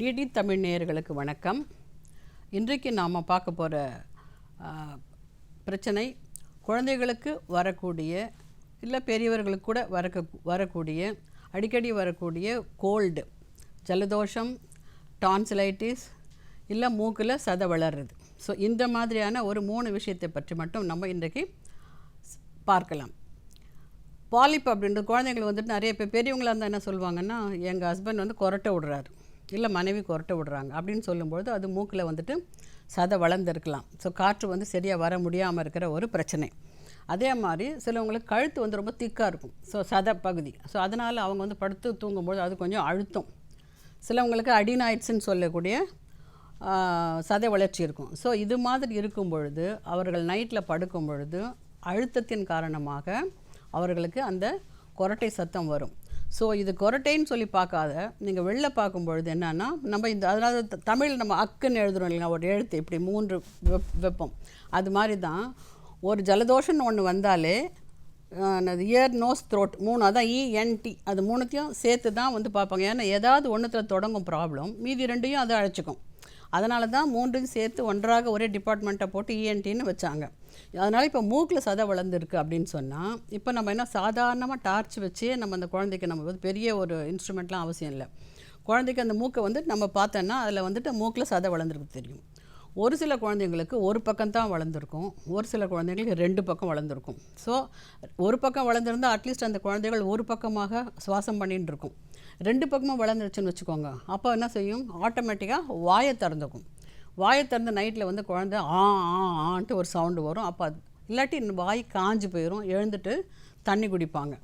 DD Tamil நேயர்களுக்கு வணக்கம். இன்றைக்கு நாம் பார்க்க போகிற பிரச்சனை குழந்தைகளுக்கு வரக்கூடிய இல்லை பெரியவர்களுக்கு கூட வரக்க வரக்கூடிய அடிக்கடி வரக்கூடிய கோல்டு ஜலதோஷம் டான்சிலைட்டிஸ் இல்லை மூக்கில் சத வளர்றது. ஸோ இந்த மாதிரியான ஒரு மூணு விஷயத்தை பற்றி மட்டும் நம்ம இன்றைக்கு பார்க்கலாம். பாலிப் அப்படின்றது குழந்தைங்களுக்கு வந்துட்டு நிறைய பேர் பெரியவங்களாக இருந்தால் என்ன சொல்லுவாங்கன்னா எங்கள் ஹஸ்பண்ட் வந்து கொரட்டை விடுறாரு. இல்லை மனைவி கொரட்டை விடுறாங்க. அப்படின்னு சொல்லும்பொழுது அது மூக்கில் வந்துட்டு சதை வளர்ந்துருக்கலாம். ஸோ காற்று வந்து சரியாக வர முடியாமல் இருக்கிற ஒரு பிரச்சனை. அதே மாதிரி சிலவங்களுக்கு கழுத்து வந்து ரொம்ப திக்காக இருக்கும். ஸோ சதை பகுதி. ஸோ அதனால் அவங்க வந்து படுத்து தூங்கும்போது அது கொஞ்சம் அழுத்தம். சிலவங்களுக்கு அடினாய்ட்ஸ்ன்னு சொல்லக்கூடிய சதை வளர்ச்சி இருக்கும். ஸோ இது மாதிரி இருக்கும் பொழுது அவர்கள் நைட்டில் படுக்கும் பொழுது அழுத்தத்தின் காரணமாக அவர்களுக்கு அந்த கொரட்டை சத்தம் வரும். ஸோ இது கொரட்டைன்னு சொல்லி பார்க்காத நீங்கள் வெளில பார்க்கும் பொழுது நம்ம இந்த அதாவது தமிழ் நம்ம அக்குன்னு எழுதுறோம் இல்லைங்களா ஒரு எழுத்து இப்படி மூன்று வெப் வெப்பம். அது மாதிரி தான் ஒரு ஜலதோஷம்னு ஒன்று வந்தாலே இயர் நோஸ் த்ரோட் மூணு அதான் e, இஎன்டி அது மூணுத்தையும் சேர்த்து தான் வந்து பார்ப்பாங்க. ஏன்னா ஏதாவது ஒன்றுத்தில் தொடங்கும் ப்ராப்ளம் மீதி ரெண்டையும் அதை அழைச்சிக்கும். அதனால தான் மூன்றையும் சேர்த்து ஒன்றாக ஒரே டிபார்ட்மெண்ட்டை போட்டு இஎன்டின்னு வச்சாங்க. அதனால் இப்போ மூக்கில் சதை வளர்ந்துருக்கு அப்படின்னு சொன்னால் இப்போ நம்ம என்ன சாதாரணமாக டார்ச் வச்சே நம்ம அந்த குழந்தைக்கு நம்ம வந்து பெரிய ஒரு இன்ஸ்ட்ருமெண்ட்லாம் அவசியம் இல்லை. குழந்தைக்கு அந்த மூக்கை வந்து நம்ம பார்த்தோன்னா அதில் வந்துட்டு மூக்கில் சதை வளர்ந்துருக்கு தெரியும். ஒரு சில குழந்தைங்களுக்கு ஒரு பக்கம் தான் வளர்ந்துருக்கும் ஒரு சில குழந்தைங்களுக்கு ரெண்டு பக்கம் வளர்ந்துருக்கும். ஸோ ஒரு பக்கம் வளர்ந்துருந்தா அட்லீஸ்ட் அந்த குழந்தைகள் ஒரு பக்கமாக சுவாசம் பண்ணிகிட்டு இருக்கும். ரெண்டு பக்கமும் வளர்ந்துருச்சுன்னு வச்சுக்கோங்க. அப்போ என்ன செய்யும்? ஆட்டோமேட்டிக்காக வாயை திறந்துக்கும். வாயை திறந்து நைட்டில் வந்து குழந்தை ஆ ஆ ஆன்ட்டு ஒரு சவுண்டு வரும். அப்போ அது இல்லாட்டி வாய் காஞ்சு போயிடும் எழுந்துட்டு தண்ணி குடிப்பாங்க.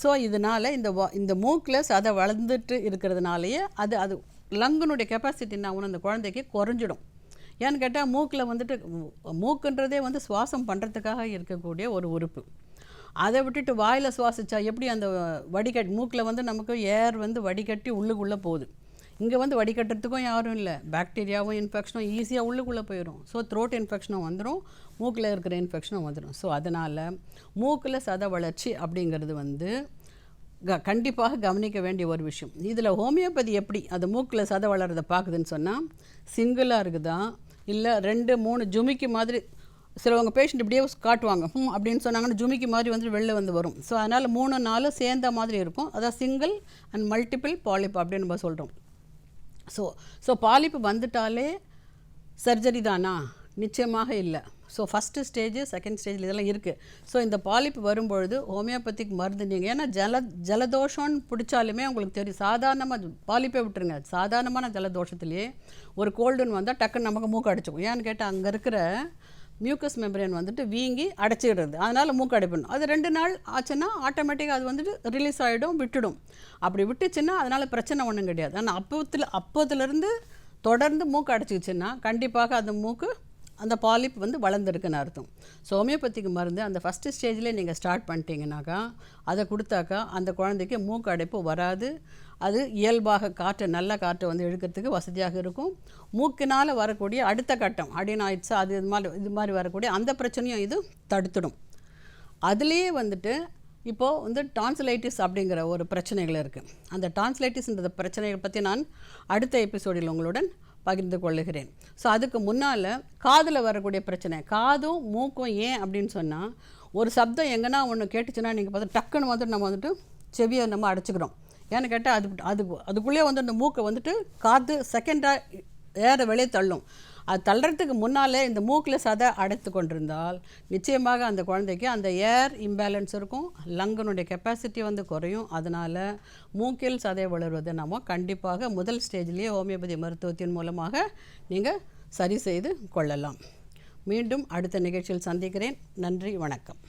ஸோ இதனால் இந்த வா இந்த மூக்கில் சதை வளர்ந்துட்டு இருக்கிறதுனாலேயே அது அது லங்குனுடைய கெப்பாசிட்டி என்ன அந்த குழந்தைக்கு குறைஞ்சிடும். ஏன்னு கேட்டால் மூக்கில் வந்துட்டு மூக்குன்றதே வந்து சுவாசம் பண்ணுறதுக்காக இருக்கக்கூடிய ஒரு உறுப்பு. அதை விட்டுட்டு வாயில் சுவாசித்தா எப்படி அந்த வடிகட் மூக்கில் வந்து நமக்கு ஏர் வந்து வடிகட்டி உள்ளுக்குள்ளே போகுது. இங்கே வந்து வடிகட்டுறதுக்கும் யாரும் இல்லை. பாக்டீரியாவும் இன்ஃபெக்ஷனும் ஈஸியாக உள்ளுக்குள்ளே போயிடும் ஸோ த்ரோட் இன்ஃபெக்ஷனும் வந்துடும் மூக்கில் இருக்கிற இன்ஃபெக்ஷனும் வந்துடும் ஸோ அதனால் மூக்கில் சத வளர்ச்சி அப்படிங்கிறது வந்து க கண்டிப்பாக கவனிக்க வேண்டிய ஒரு விஷயம். இதில் ஹோமியோபதி எப்படி அது மூக்கில் சத வளர்றதை பார்க்குதுன்னு சொன்னால் சிங்கிளாக இருக்குதா இல்லை ரெண்டு மூணு ஜுமிக்கு மாதிரி சிலவங்க பேஷண்ட் இப்படியே காட்டுவாங்க. ம் அப்படின்னு சொன்னாங்கன்னா ஜுமிக்கி மாதிரி வந்து வெளில வந்து வரும். ஸோ அதனால் மூணு நாலு சேர்ந்த மாதிரி இருக்கும். அதான் சிங்கிள் அண்ட் மல்டிபிள் பாலிப் அப்படின்னு நம்ம சொல்கிறோம் ஸோ ஸோ பாலிப்பு வந்துட்டாலே சர்ஜரி தானா? நிச்சயமாக இல்லை. ஸோ ஃபஸ்ட்டு ஸ்டேஜ் செகண்ட் ஸ்டேஜில் இதெல்லாம் இருக்குது ஸோ இந்த பாலிப்பு வரும்பொழுது ஹோமியோபதிக் மருந்து நீங்கள் ஏன்னா ஜல ஜலதோஷம்னு பிடிச்சாலுமே உங்களுக்கு தெரியும். சாதாரணமாக பாலிப்பே விட்டுருங்க. சாதாரணமான ஜலதோஷத்துலேயே ஒரு கோல்டுன்னு வந்தால் டக்குன்னு நமக்கு மூக்கு அடிச்சுக்கும். ஏன்னு கேட்டால் அங்கே இருக்கிற மியூக்கஸ் மெம்பரேன் வந்துட்டு வீங்கி அடைச்சிடுறது. அதனால் மூக்கு அடைப்பணும் அது ரெண்டு நாள் ஆச்சுன்னா ஆட்டோமேட்டிக்காக அது வந்துட்டு ரிலீஸ் ஆகிடும் விட்டுடும். அப்படி விட்டுச்சுன்னா அதனால் பிரச்சனை ஒன்றும் கிடையாது. ஆனால் அப்போத்தில் அப்போத்துலேருந்து தொடர்ந்து மூக்கு அடைச்சிக்கிச்சுன்னா கண்டிப்பாக அந்த மூக்கு அந்த பாலிப் வந்து வளர்ந்துருக்குன்னு அர்த்தம். ஸோ ஹோமியோபதிக்கு மருந்து அந்த ஃபஸ்ட்டு ஸ்டேஜ்லேயே நீங்கள் ஸ்டார்ட் பண்ணிட்டீங்கனாக்கா அதை கொடுத்தாக்கா அந்த குழந்தைக்கு மூக்கு அடைப்பு வராது. அது இயல்பாக காற்று நல்ல காற்றை வந்து எடுக்கிறதுக்கு வசதியாக இருக்கும். மூக்கினால் வரக்கூடிய அடுத்த கட்டம் அடினாய்ட்ஸ் அது இது மாதிரி இது மாதிரி வரக்கூடிய அந்த பிரச்சனையும் இது தடுத்துடும். அதுலேயே வந்துட்டு இப்போது வந்து டான்சிலைட்டிஸ் அப்படிங்கிற ஒரு பிரச்சனைகள் இருக்குது அந்த டான்சிலைட்டிஸ்ன்ற பிரச்சனைகளை பற்றி நான் அடுத்த எபிசோடில் உங்களுடன் பகிர்ந்து கொள்ளுகிறேன். ஸோ அதுக்கு முன்னால் காதில் வரக்கூடிய பிரச்சனை. காதும் மூக்கும் ஏன் அப்படின்னு சொன்னால் ஒரு சப்தம் எங்கன்னா ஒன்று கேட்டுச்சுன்னா நீங்கள் பார்த்து டக்குன்னு வந்துட்டு நம்ம வந்துட்டு செவியை நம்ம அடைச்சிக்கிறோம். ஏன்னு கேட்டால் அது அது அதுக்குள்ளேயே வந்து அந்த மூக்கை வந்துட்டு காற்று செகண்டாக ஏற வெளியே தள்ளும். அது தள்ளுறதுக்கு முன்னாலே இந்த மூக்கில் சதை அடைத்து கொண்டிருந்தால் நிச்சயமாக அந்த குழந்தைக்கு அந்த ஏர் இம்பேலன்ஸ் இருக்கும். லங்கனுடைய கெப்பாசிட்டி வந்து குறையும். அதனால் மூக்கில் சதை வளருவதை நம்ம கண்டிப்பாக முதல் ஸ்டேஜ்லேயே ஹோமியோபதி மருத்துவத்தின் மூலமாக நீங்கள் சரி செய்து கொள்ளலாம். மீண்டும் அடுத்த நிகழ்ச்சியில் சந்திக்கிறேன். நன்றி வணக்கம்.